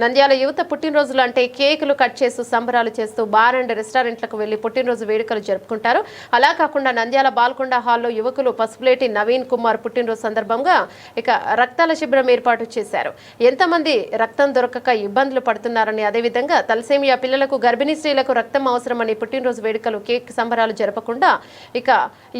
నంద్యాల యువత పుట్టినరోజులు అంటే కేకులు కట్ చేస్తూ సంబరాలు చేస్తూ బార్ అండ్ రెస్టారెంట్లకు వెళ్ళి పుట్టినరోజు వేడుకలు జరుపుకుంటారు. అలా కాకుండా నంద్యాల బాల్కొండ హాల్లో యువకులు పసుపులేటి నవీన్ కుమార్ పుట్టినరోజు సందర్భంగా ఇక రక్తాల శిబిరం ఏర్పాటు చేశారు. ఎంతమంది రక్తం దొరకక ఇబ్బందులు పడుతున్నారని అదేవిధంగా తలసేమియా పిల్లలకు గర్భిణీ స్త్రీలకు రక్తం అవసరమని పుట్టినరోజు వేడుకలు కేక్ సంబరాలు జరపకుండా ఇక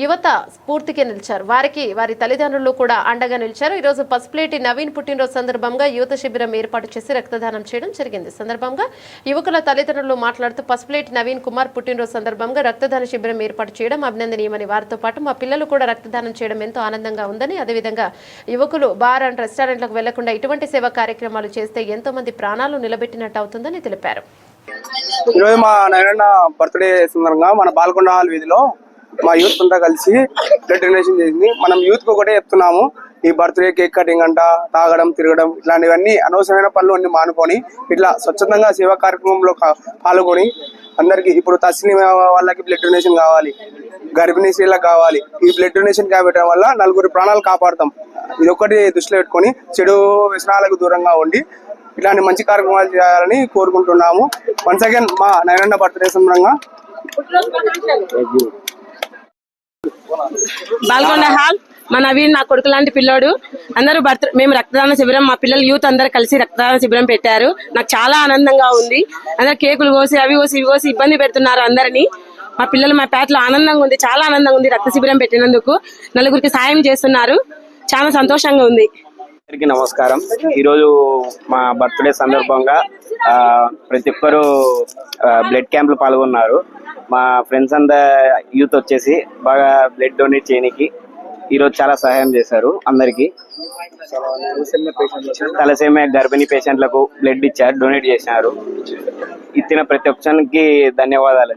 యువత స్ఫూర్తికి నిలిచారు. వారికి వారి తల్లిదండ్రులు కూడా అండగా నిలిచారు. ఈరోజు పసుపులేటి నవీన్ పుట్టినరోజు సందర్భంగా యువత శిబిరం ఏర్పాటు చేసి రక్తదానం చేయడం జరిగింది. సందర్భంగా యువకుల తల్లిదండ్రులు మాట్లాడుతూ పసుపులేటి నవీన్ కుమార్ పుట్టినరోజు సందర్భంగా రక్తదాన శిబిరం ఏర్పాటు చేయడం అభినందనీయమని వారితో పాటు మా పిల్లలు కూడా రక్తదానం చేయడం ఎంతో ఆనందంగా ఉందని అదేవిధంగా యువకులు బార్ అండ్ రెస్టారెంట్లకు వెళ్ళకుండా ఇటువంటి సేవా కార్యక్రమాలు చేస్తే ఎంతో మంది ప్రాణాలు నిలబెట్టినట్టు అవుతుందని తెలిపారు. ఈరోజు మా నాయన బర్త్డే సందర్భంగా మన బాల్కొండ హాల్ వీధిలో మా యూత్ అంతా కలిసి బ్లడ్ డొనేషన్ చేసింది. మనం యూత్ ఒకటే చెప్తున్నాము. ఈ బర్త్డే కేక్ కటింగ్ అంట తాగడం తిరగడం ఇట్లాంటివన్నీ అనవసరమైన పనులు అన్ని మానుకొని ఇట్లా స్వచ్ఛందంగా సేవా కార్యక్రమంలో పాల్గొని అందరికి ఇప్పుడు తస్లిం వాళ్ళకి బ్లడ్ డొనేషన్ కావాలి గర్భిణీ స్త్రీలకు కావాలి. ఈ బ్లడ్ డొనేషన్ పెట్టడం వల్ల నలుగురు ప్రాణాలు కాపాడుతాం. ఇది ఒకటి దృష్టిలో పెట్టుకొని చెడు వ్యసనాలకు దూరంగా ఉండి ఇలాంటి మంచి కార్యక్రమాలు చేయాలని కోరుకుంటున్నాము. వన్స్ అగైన్ మా నైనన్న బర్త్డే సందర్భంగా బాల్కొండ హాల్. మా నవీన్ నా కొడుకు లాంటి పిల్లోడు. అందరూ బర్త్ మేము రక్తదాన శిబిరం మా పిల్లలు యూత్ అందరు కలిసి రక్తదాన శిబిరం పెట్టారు. నాకు చాలా ఆనందంగా ఉంది. అందరు కేకులు కోసి అవి కోసి ఇవి కోసి ఇబ్బంది పెడుతున్నారు అందరినీ. మా పిల్లలు మా పేటలో ఆనందంగా ఉంది చాలా ఆనందంగా ఉంది రక్త శిబిరం పెట్టినందుకు. నలుగురికి సాయం చేస్తున్నారు. చాలా సంతోషంగా ఉంది. అందరికీ నమస్కారం. ఈరోజు మా బర్త్డే సందర్భంగా ఆ, ప్రతి ఒక్కరు బ్లడ్ క్యాంప్లో పాల్గొన్నారు. మా ఫ్రెండ్స్ అంతా యూత్ వచ్చేసి బాగా బ్లడ్ డొనేట్ చేయడానికి ఈరోజు చాలా సహాయం చేశారు అందరికి. తలసేమే గర్భిణీ పేషెంట్లకు బ్లడ్ ఇచ్చారు డొనేట్ చేసినారు ఇచ్చిన ప్రతి ఒక్కరికి ధన్యవాదాలు.